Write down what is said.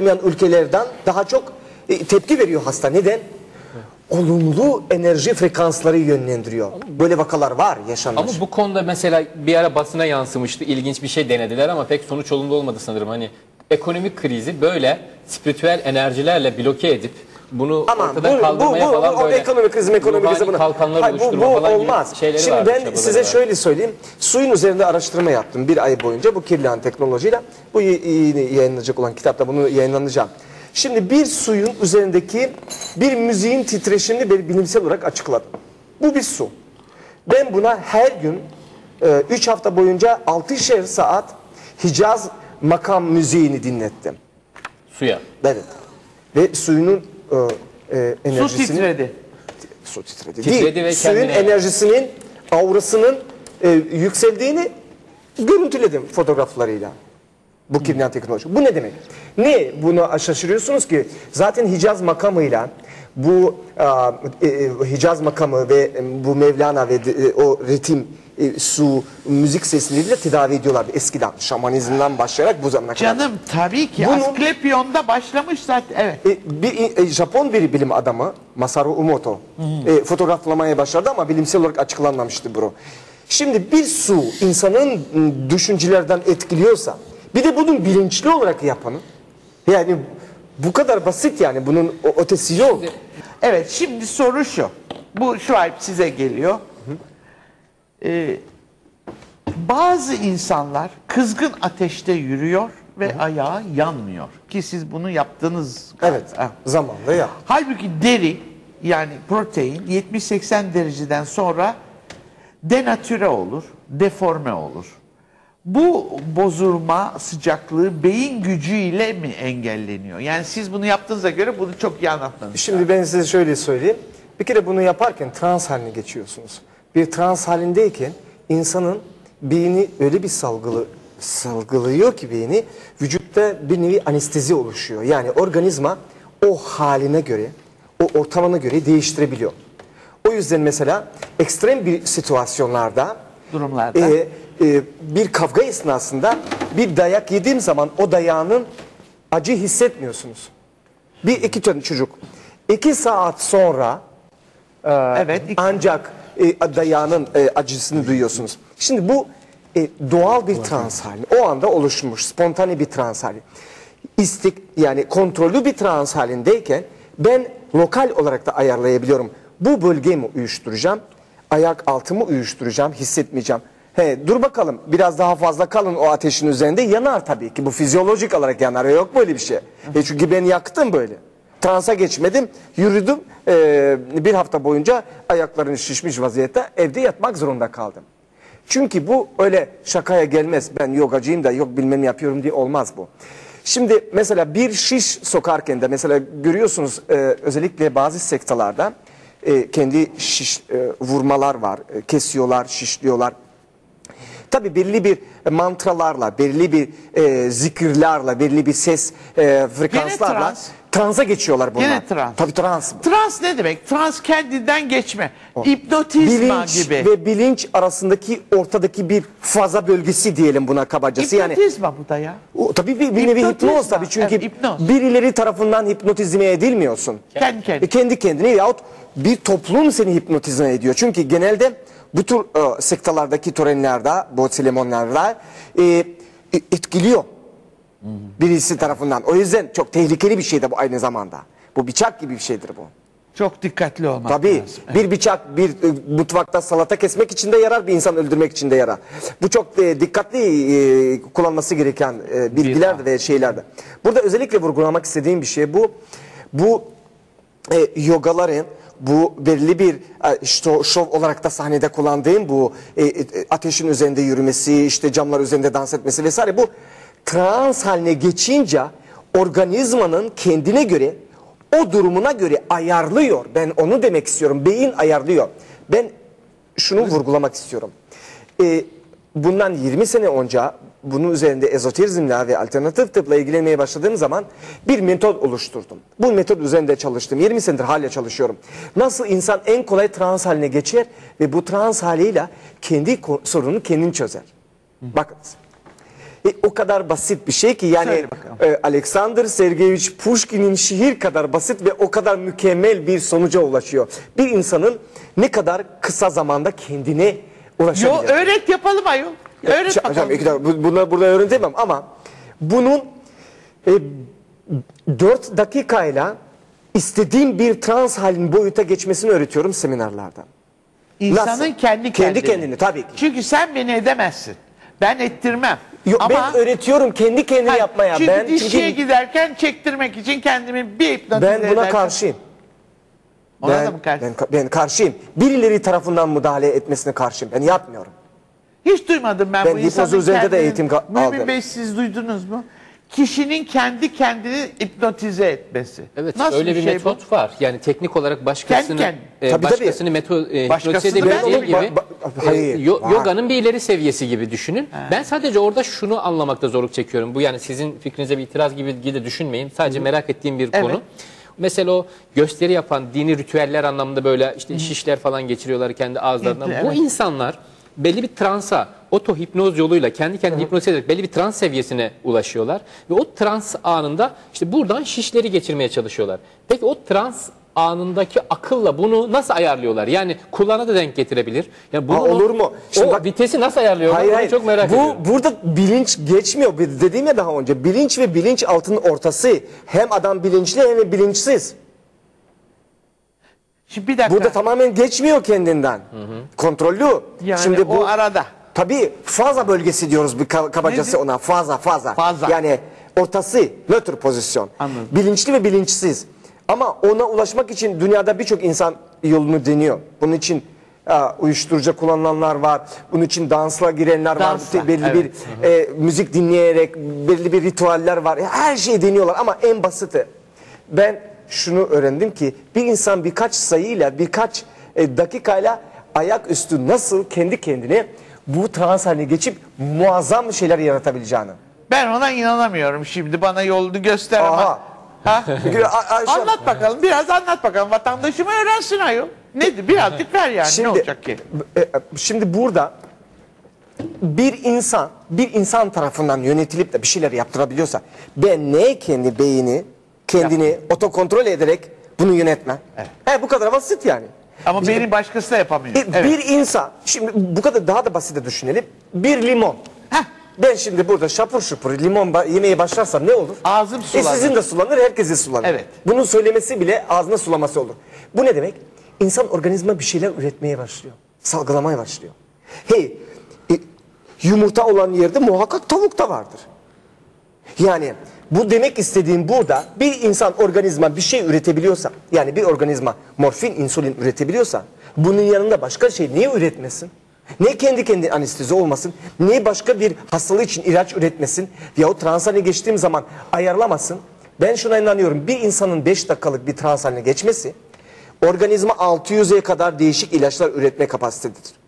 olmayan ülkelerden daha çok e, tepki veriyor hasta. Neden? Olumlu enerji frekansları yönlendiriyor. Böyle vakalar var yaşanmış. Ama bu konuda mesela bir ara basına yansımıştı. İlginç bir şey denediler ama pek sonuç olumlu olmadı sanırım. Hani ekonomik krizi böyle spiritüel enerjilerle bloke edip bunu Ama ortadan bu, bu, kaldırmaya bu, falan bu böyle ekonomik krizi ekonomik krizi ruhani bunu. kalkanlar Hayır, bu, bu falan olmaz. gibi Şimdi ben size vardı. şöyle söyleyeyim. Suyun üzerinde araştırma yaptım bir ay boyunca bu kirli teknolojiyle. Bu yayınlanacak olan kitapta bunu yayınlanacağım. Şimdi bir suyun üzerindeki bir müziğin titreşimini bir bilimsel olarak açıkladım. Bu bir su. Ben buna her gün 3 hafta boyunca 6'şer saat Hicaz makam müziğini dinlettim. suya. Evet. Ve suyunun e, e, Su enerjisini... titredi. Su titredi. Titredi Değil. ve Suyun kendine- enerjisinin, aurasının e, yükseldiğini görüntüledim fotoğraflarıyla. Bu kirliyan teknoloji. Bu ne demek? Ne bunu şaşırıyorsunuz ki? Zaten Hicaz makamıyla bu a, e, e, Hicaz makamı ve e, bu Mevlana ve de- e, o ritim e, su müzik sesleriyle tedavi ediyorlardı eskiden. Şamanizmden başlayarak bu zamana kadar. Canım tabii ki Bunun- Asklepion'da başlamış zaten. Evet. E, bir e, Japon bir bilim adamı Masaru Emoto e, fotoğraflamaya başladı ama bilimsel olarak açıklanmamıştı bu. Şimdi bir su insanın m, düşüncelerden etkiliyorsa bir de bunun bilinçli olarak yapanı yani bu kadar basit yani bunun ötesi yok. Evet şimdi soru şu. Bu ay size geliyor. Ee, bazı insanlar kızgın ateşte yürüyor ve ayağı yanmıyor. Ki siz bunu yaptınız. Evet Ha. zamanla ya. Halbuki deri yani protein 70-80 dereceden sonra denatüre olur, deforme olur. Bu bozulma sıcaklığı beyin gücüyle mi engelleniyor? Yani siz bunu yaptığınıza göre bunu çok iyi anlatmanız. Şimdi ben size şöyle söyleyeyim. Bir kere bunu yaparken trans haline geçiyorsunuz. Bir trans halindeyken insanın beyni öyle bir salgılı salgılıyor ki beyni vücutta bir nevi anestezi oluşuyor. Yani organizma o haline göre, o ortamına göre değiştirebiliyor. O yüzden mesela ekstrem bir situasyonlarda Durumlarda. e, e, bir kavga esnasında bir dayak yediğim zaman o dayağının acı hissetmiyorsunuz. Bir iki tane çocuk. iki saat sonra evet. iki- ancak e, dayağının e, acısını duyuyorsunuz. Şimdi bu e, doğal bir trans hali. O anda oluşmuş spontane bir trans hali. İstik yani kontrollü bir trans halindeyken ben lokal olarak da ayarlayabiliyorum. Bu bölgemi uyuşturacağım. Ayak altımı uyuşturacağım. Hissetmeyeceğim. He, dur bakalım biraz daha fazla kalın o ateşin üzerinde yanar tabii ki. Bu fizyolojik olarak yanar. Yok böyle bir şey. E çünkü ben yaktım böyle. Transa geçmedim, yürüdüm. Ee, bir hafta boyunca ayaklarını şişmiş vaziyette evde yatmak zorunda kaldım. Çünkü bu öyle şakaya gelmez. Ben yogacıyım da yok bilmem yapıyorum diye olmaz bu. Şimdi mesela bir şiş sokarken de mesela görüyorsunuz e, özellikle bazı sektalarda e, kendi şiş e, vurmalar var. E, kesiyorlar, şişliyorlar. Tabi belirli bir mantralarla, belirli bir e, zikirlerle, belirli bir ses e, frekanslarla trans. transa geçiyorlar bunlar. Gene trans. Tabii trans. Trans ne demek? Trans kendinden geçme. Hipnotizma Bilinç gibi. ve bilinç arasındaki ortadaki bir faza bölgesi diyelim buna kabacası. Yani Hipnotizma bu da ya. o, tabii bir, bir nevi hipnoz tabii çünkü Evet, hipnoz. birileri tarafından hipnotizme edilmiyorsun. Kendi kendine. E, kendi kendine yahut bir toplum seni hipnotize ediyor. Çünkü genelde bu tür e, sektalardaki törenlerde, bu seremonilerde e, e, etkiliyor birisi tarafından. O yüzden çok tehlikeli bir şey de bu aynı zamanda. Bu bıçak gibi bir şeydir bu. Çok dikkatli olmak Tabii lazım. bir bıçak bir e, mutfakta salata kesmek için de yarar, bir insan öldürmek için de yarar. Bu çok e, dikkatli e, kullanması gereken e, bilgiler ve şeylerdi. Burada özellikle vurgulamak istediğim bir şey bu. Bu e, yogaların bu belirli bir e, işte şov olarak da sahnede kullandığım bu e, e, ateşin üzerinde yürümesi, işte camlar üzerinde dans etmesi vesaire bu trans haline geçince organizmanın kendine göre o durumuna göre ayarlıyor. Ben onu demek istiyorum. Beyin ayarlıyor. Ben şunu vurgulamak istiyorum. E, bundan 20 sene önce bunun üzerinde ezoterizmle ve alternatif tıpla ilgilenmeye başladığım zaman bir metot oluşturdum. Bu metot üzerinde çalıştım. 20 senedir hala çalışıyorum. Nasıl insan en kolay trans haline geçer ve bu trans haliyle kendi sorununu kendin çözer. Bakınız. E, o kadar basit bir şey ki yani e, Alexander Sergeyevich Pushkin'in şiir kadar basit ve o kadar mükemmel bir sonuca ulaşıyor. Bir insanın ne kadar kısa zamanda kendine Yo ulaşabilir. öğret yapalım ayol. Öğret bakalım. hocam, iki dakika, bu- bunları burada öğretemem ama bunun e, 4 dakikayla istediğim bir trans halin boyuta geçmesini öğretiyorum seminerlarda. İnsanın Nasıl? kendi Kendi kendine. kendini, tabii ki. Çünkü sen beni edemezsin. Ben ettirmem. Yo, Ama ben öğretiyorum kendi kendini Hayır, yapmaya. Çünkü ben dişçiye çünkü giderken çektirmek için kendimi bir hipnotize ben buna ederken- karşıyım. Ona ben, da mı karşı? ben, ben karşıyım. Birileri tarafından müdahale etmesine karşıyım. Ben yapmıyorum. Hiç duymadım ben, Ben bu insanın üzerinde de eğitim aldım. Bey siz duydunuz mu? Kişinin kendi kendini hipnotize etmesi. Evet Nasıl öyle bir, şey metot var. Yani teknik olarak başkasını Kendi e, Tabii, tabii. başkasını meto e, hipnotize onu- gibi ba- ba- e, yo- var. yoganın bir ileri seviyesi gibi düşünün. Ben sadece orada şunu anlamakta zorluk çekiyorum. Bu yani sizin fikrinize bir itiraz gibi de düşünmeyin. Sadece merak ettiğim bir Evet. konu. Mesela o gösteri yapan dini ritüeller anlamında böyle işte şişler falan geçiriyorlar kendi ağızlarından. Evet. Bu insanlar belli bir transa, oto hipnoz yoluyla kendi kendini hipnoz ederek belli bir trans seviyesine ulaşıyorlar. Ve o trans anında işte buradan şişleri geçirmeye çalışıyorlar. Peki o trans anındaki akılla bunu nasıl ayarlıyorlar? Yani kulağına da denk getirebilir. Yani bunu, olur mu? Şimdi o bak- vitesi nasıl ayarlıyorlar? Hayır hayır. çok merak Bu ediyorum. burada bilinç geçmiyor. Dediğim ya daha önce bilinç ve bilinç altının ortası. Hem adam bilinçli hem de bilinçsiz. Şimdi bir dakika. Burada tamamen geçmiyor kendinden. Kontrollü. yani Şimdi bu o arada. tabii faza bölgesi diyoruz bir ka- kabacası Nedir? ona. Faza faza. Faza. Yani ortası nötr pozisyon. Anladım. Bilinçli ve bilinçsiz. Ama ona ulaşmak için dünyada birçok insan yolunu deniyor. Bunun için aa, uyuşturucu kullananlar var. Bunun için dansla girenler Dansla, var. Belli evet. bir e, müzik dinleyerek belli bir ritüeller var. Her şeyi deniyorlar ama en basiti. Ben şunu öğrendim ki bir insan birkaç sayıyla birkaç e, dakikayla ayaküstü nasıl kendi kendine bu trans haline geçip muazzam şeyler yaratabileceğini. Ben ona inanamıyorum şimdi. Bana yolunu göster ama. Ha? Ayşe- anlat bakalım. Biraz anlat bakalım. Vatandaşıma öğrensin ayol. Nedir? Birazcık ver yani. ne olacak ki? e, e, Şimdi burada bir insan bir insan tarafından yönetilip de bir şeyler yaptırabiliyorsa ben ne kendi beyni kendini otokontrol ederek bunu yönetmem. He, bu kadar basit yani. Ama beni başkası da yapamıyor. E, Evet. Bir insan, şimdi bu kadar daha da basite düşünelim. Bir limon. Ben şimdi burada şapur şupur limon ba- yemeye başlarsam ne olur? Ağzım E sulanır. sizin de sulanır, herkesin sulanır. Evet. Bunun söylemesi bile ağzına sulaması olur. Bu ne demek? İnsan organizma bir şeyler üretmeye başlıyor. Salgılamaya başlıyor. Hey, e, yumurta olan yerde muhakkak tavuk da vardır. Yani bu demek istediğim burada bir insan organizma bir şey üretebiliyorsa yani bir organizma morfin insülin üretebiliyorsa bunun yanında başka şey niye üretmesin? Ne kendi kendi anestezi olmasın, ne başka bir hastalığı için ilaç üretmesin yahut trans haline geçtiğim zaman ayarlamasın. Ben şuna inanıyorum bir insanın 5 dakikalık bir trans haline geçmesi organizma 600'e kadar değişik ilaçlar üretme kapasitededir.